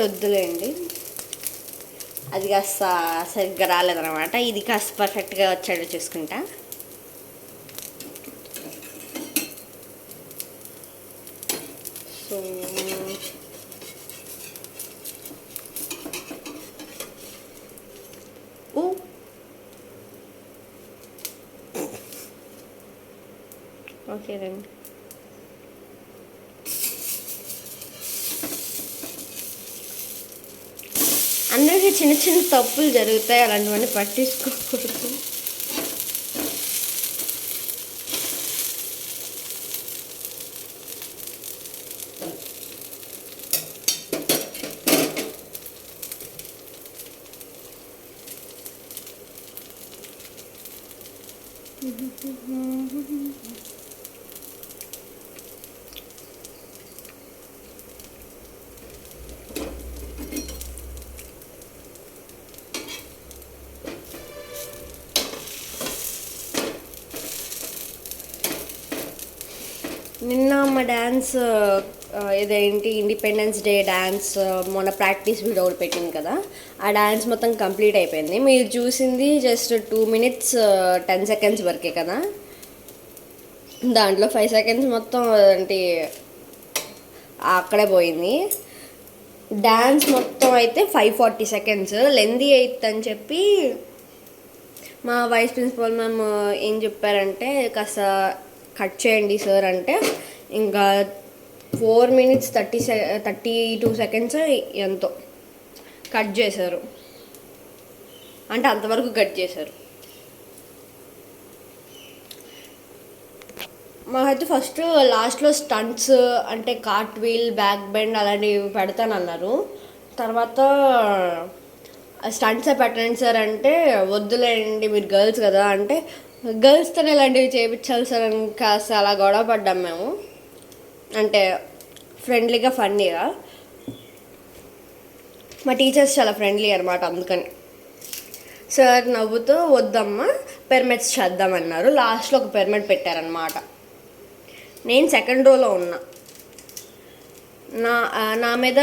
వద్దులేండి అది కాస్త సరిగ్గా రాలేదన్నమాట. ఇది కాస్త పర్ఫెక్ట్గా వచ్చాడో చూసుకుంటా. సో రండి. అందరికీ చిన్న చిన్న తప్పులు జరుగుతాయి అలాంటివన్నీ పట్టించుకోకూడదు. నిన్న మా డ్యాన్స్ ఇదేంటి ఇండిపెండెన్స్ డే డ్యాన్స్ మొన్న ప్రాక్టీస్ వీడియో ఒకటి పెట్టింది కదా. ఆ డ్యాన్స్ మొత్తం కంప్లీట్ అయిపోయింది. మీరు చూసింది just two minutes ten seconds వరకే కదా. దాంట్లో ఫైవ్ సెకండ్స్ మొత్తం అంటే అక్కడే పోయింది. డ్యాన్స్ మొత్తం అయితే ఫైవ్ ఫార్టీ సెకండ్స్ లెందీ అయిత్ అని చెప్పి మా వైస్ ప్రిన్సిపల్ మ్యామ్ ఏం చెప్పారంటే కాస్త కట్ చేయండి సార్ అంటే ఇంకా four minutes thirty sec thirty two seconds ఎంతో కట్ చేశారు. అంటే అంతవరకు కట్ చేశారు. మాకైతే ఫస్ట్ లాస్ట్లో స్టంట్స్ అంటే కార్ట్ వీల్ బ్యాక్ బెండ్ అలాంటివి పెడతానన్నారు తర్వాత స్టంట్సే పెట్టండి సార్ అంటే వద్దులేండి మీరు గర్ల్స్ కదా అంటే గర్ల్స్తోనే ఇలాంటివి చేయించాలి సార్ అని కాస్త అలా గొడవ పడ్డాం మేము. అంటే ఫ్రెండ్లీగా ఫన్నీగా. మా టీచర్స్ చాలా ఫ్రెండ్లీ అనమాట అందుకని. సార్ నవ్వుతూ వద్దమ్మా పెర్మిట్స్ చేద్దామన్నారు. లాస్ట్లో ఒక పెర్మిట్ పెట్టారనమాట నేను సెకండ్ రోలో ఉన్నా. నా నా మీద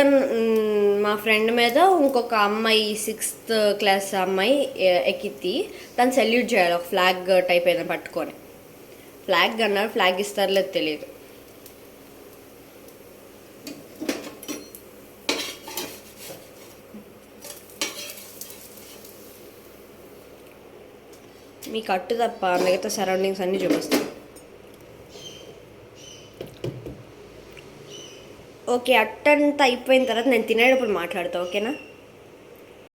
మా ఫ్రెండ్ మీద ఇంకొక అమ్మాయి సిక్స్త్ క్లాస్ అమ్మాయి ఎక్కితి తను సెల్యూట్ చేయాలి ఒక ఫ్లాగ్ టైప్ ఏదైనా పట్టుకొని. ఫ్లాగ్ అన్నారు ఫ్లాగ్ ఇస్తారో లేదు తెలియదు. మీకు అట్టు తప్ప మిగతా సరౌండింగ్స్ అన్నీ చూపిస్తాను. ఓకే అట్టంతా అయిపోయిన తర్వాత నేను తినేటప్పుడు మాట్లాడతా ఓకేనా?